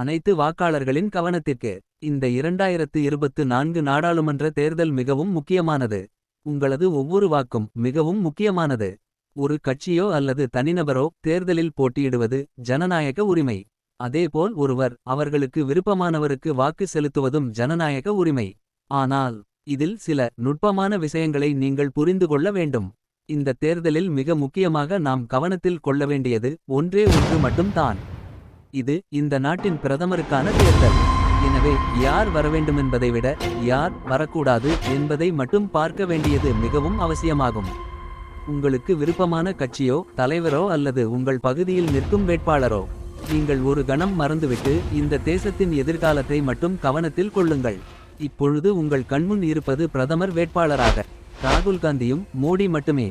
அனைத்து வாக்காளர்களின் கவனத்திற்கு இந்த இரண்டாயிரத்து இருபத்து நான்கு நாடாளுமன்ற தேர்தல் மிகவும் முக்கியமானது. உங்களது ஒவ்வொரு வாக்கும் மிகவும் முக்கியமானது. ஒரு கட்சியோ அல்லது தனிநபரோ தேர்தலில் போட்டியிடுவது ஜனநாயக உரிமை. அதேபோல் ஒருவர் அவர்களுக்கு விருப்பமானவருக்கு வாக்கு செலுத்துவதும் ஜனநாயக உரிமை. ஆனால் இதில் சில நுட்பமான விஷயங்களை நீங்கள் புரிந்து கொள்ள வேண்டும். இந்த தேர்தலில் மிக முக்கியமாக நாம் கவனத்தில் கொள்ள வேண்டியது ஒன்றே ஒன்று மட்டும் தான் இது இந்த நாட்டின் பிரதமருக்கான தேர்தல். எனவே யார் வரவேண்டுமென்பதை விட யார் வரக்கூடாது என்பதை மட்டும் பார்க்க வேண்டியது மிகவும் அவசியமாகும். உங்களுக்கு விருப்பமான கட்சியோ தலைவரோ அல்லது உங்கள் பகுதியில் நிற்கும் வேட்பாளரோ நீங்கள் ஒரு கணம் மறந்துவிட்டு இந்த தேசத்தின் எதிர்காலத்தை மட்டும் கவனத்தில் கொள்ளுங்கள். இப்பொழுது உங்கள் கண்முன் இருப்பது பிரதமர் வேட்பாளராக. ராகுல் காந்தியும் மோடி மட்டுமே.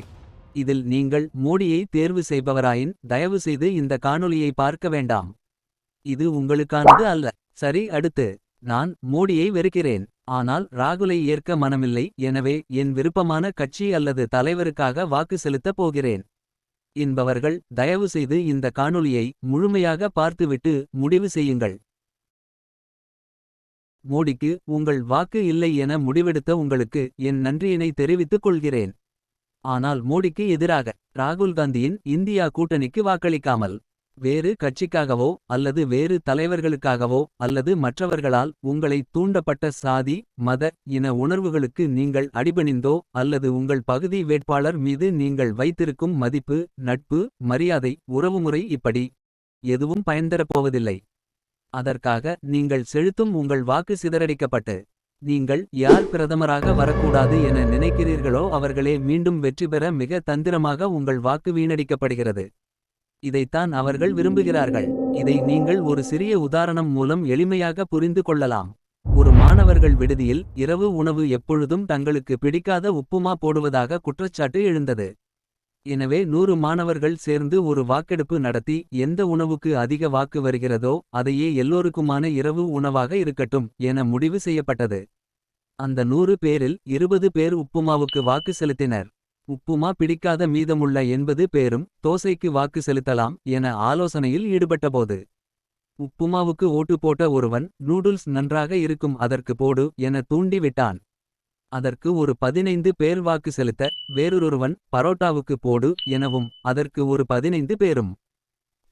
இதில் நீங்கள் மோடியை தேர்வு செய்பவராயின் தயவு செய்து இந்த காணொலியை பார்க்க வேண்டாம். இது உங்களுக்கானது அல்ல. சரி அடுத்து. நான் மோடியை வெறுக்கிறேன். ஆனால் ராகுலை ஏற்க மனமில்லை. எனவே என் விருப்பமான கட்சி அல்லது தலைவருக்காக வாக்கு செலுத்தப் போகிறேன். என்பவர்கள் தயவு செய்து இந்த காணொளியை முழுமையாக பார்த்துவிட்டு முடிவு செய்யுங்கள். மோடிக்கு உங்கள் வாக்கு இல்லை என முடிவெடுத்த உங்களுக்கு என் நன்றியினை தெரிவித்துக் கொள்கிறேன். ஆனால் மோடிக்கு எதிராக ராகுல் காந்தியின் இந்தியா கூட்டணிக்கு வாக்களிக்காமல் வேறு கட்சிக்காகவோ அல்லது வேறு தலைவர்களுக்காகவோ அல்லது மற்றவர்களால் உங்களை தூண்டப்பட்ட சாதி மத இன உணர்வுகளுக்கு நீங்கள் அடிபணிந்தோ அல்லது உங்கள் பகுதி வேட்பாளர் மீது நீங்கள் வைத்திருக்கும் மதிப்பு நட்பு மரியாதை உறவுமுறை இப்படி எதுவும் பயன்தரப் போவதில்லை. அதற்காக நீங்கள் செலுத்தும் உங்கள் வாக்கு சிதறடிக்கப்பட்டு நீங்கள் யார் பிரதமராக வரக்கூடாது என நினைக்கிறீர்களோ அவர்களே மீண்டும் வெற்றி பெற மிக தந்திரமாக உங்கள் வாக்கு வீணடிக்கப்படுகிறது. இதைத்தான் அவர்கள் விரும்புகிறார்கள். இதை நீங்கள் ஒரு சிறிய உதாரணம் மூலம் எளிமையாக புரிந்து கொள்ளலாம். ஒரு மாணவர்கள் விடுதியில் இரவு உணவு எப்பொழுதும் தங்களுக்கு பிடிக்காத உப்புமா போடுவதாக குற்றச்சாட்டு எழுந்தது. எனவே நூறு மாணவர்கள் சேர்ந்து ஒரு வாக்கெடுப்பு நடத்தி எந்த உணவுக்கு அதிக வாக்கு வருகிறதோ அதையே எல்லோருக்குமான இரவு உணவாக இருக்கட்டும் என முடிவு செய்யப்பட்டது. அந்த நூறு பேரில் இருபது பேர் உப்புமாவுக்கு வாக்கு செலுத்தினர். உப்புமா பிடிக்காத மீதமுள்ள எண்பது பேரும் தோசைக்கு வாக்கு செலுத்தலாம் என ஆலோசனையில் ஈடுபட்டபோது உப்புமாவுக்கு ஓட்டு போட்ட ஒருவன் நூடுல்ஸ் நன்றாக இருக்கும் அதற்கு போடு என தூண்டி விட்டான் அதற்கு ஒரு பதினைந்து பேர் வாக்கு செலுத்த வேறொருவன் பரோட்டாவுக்கு போடு எனவும் அதற்கு ஒரு பதினைந்து பேரும்.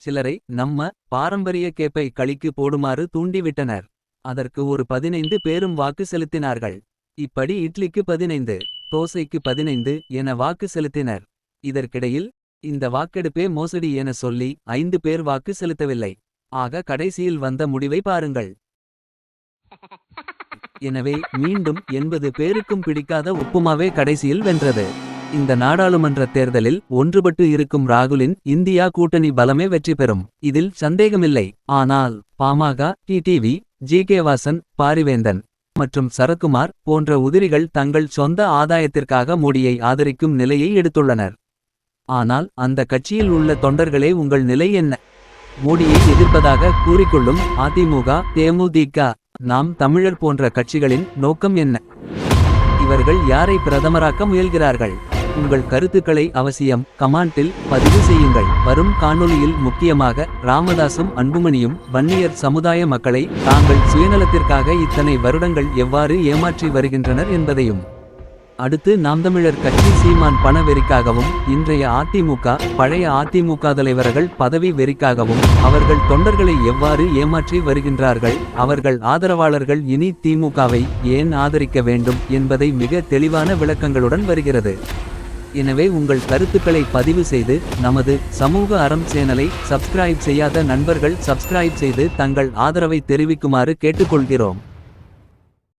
சிலரை நம்ம பாரம்பரிய கேப்பை களிக்கு போடுமாறு தூண்டிவிட்டனர். அதற்கு ஒரு பதினைந்து பேரும் வாக்கு செலுத்தினார்கள். இப்படி இட்லிக்கு பதினைந்து. தோசைக்கு பதினைந்து என வாக்கு செலுத்தினர். இதற்கிடையில் இந்த வாக்கெடுப்பே மோசடி என சொல்லி ஐந்து பேர் வாக்கு செலுத்தவில்லை. ஆக கடைசியில் வந்த முடிவை பாருங்கள். எனவே மீண்டும் எண்பது பேருக்கும் பிடிக்காத உப்புமாவே கடைசியில் வென்றது. இந்த நாடாளுமன்ற தேர்தலில் ஒன்றுபட்டு இருக்கும் ராகுலின் இந்தியா கூட்டணி பலமே வெற்றி பெறும். இதில் சந்தேகமில்லை. ஆனால் PMK TTV G K Vasan Parivendhan மற்றும் சரத்குமார் போன்ற உதிரிகள் தங்கள் சொந்த ஆதாயத்திற்காக மோடியை ஆதரிக்கும் நிலையை எடுத்துள்ளனர். ஆனால் அந்த கட்சியில் உள்ள தொண்டர்களே உங்கள் நிலை என்ன? மோடியை எதிர்ப்பதாக கூறிக்கொள்ளும் அதிமுக தேமுதிக நாம் தமிழர் போன்ற கட்சிகளின் நோக்கம் என்ன? இவர்கள் யாரை பிரதமராக்க முயல்கிறார்கள்? உங்கள் கருத்துக்களை அவசியம் கமாண்டில் பதிவு செய்யுங்கள். வரும் காணொளியில் முக்கியமாக ராமதாசும் அன்புமணியும் வன்னியர் சமுதாய மக்களை தாங்கள் சுயநலத்திற்காக இத்தனை வருடங்கள் எவ்வாறு ஏமாற்றி வருகின்றனர் என்பதையும் அடுத்து நாம் தமிழர் கட்சி சீமான் பண வெறிக்காகவும் இன்றைய அதிமுக பழைய அதிமுக தலைவர்கள் பதவி வெறிக்காகவும் அவர்கள் தொண்டர்களை எவ்வாறு ஏமாற்றி வருகின்றார்கள் அவர்கள் ஆதரவாளர்கள் இனி திமுகவை ஏன் ஆதரிக்க வேண்டும் என்பதை மிக தெளிவான விளக்கங்களுடன் வருகிறது. எனவே உங்கள் கருத்துக்களை பதிவு செய்து நமது சமூக அறம் சேனலை சப்ஸ்கிரைப் செய்யாத நண்பர்கள் சப்ஸ்கிரைப் செய்து தங்கள் ஆதரவை தெரிவிக்குமாறு கேட்டுக்கொள்கிறோம்.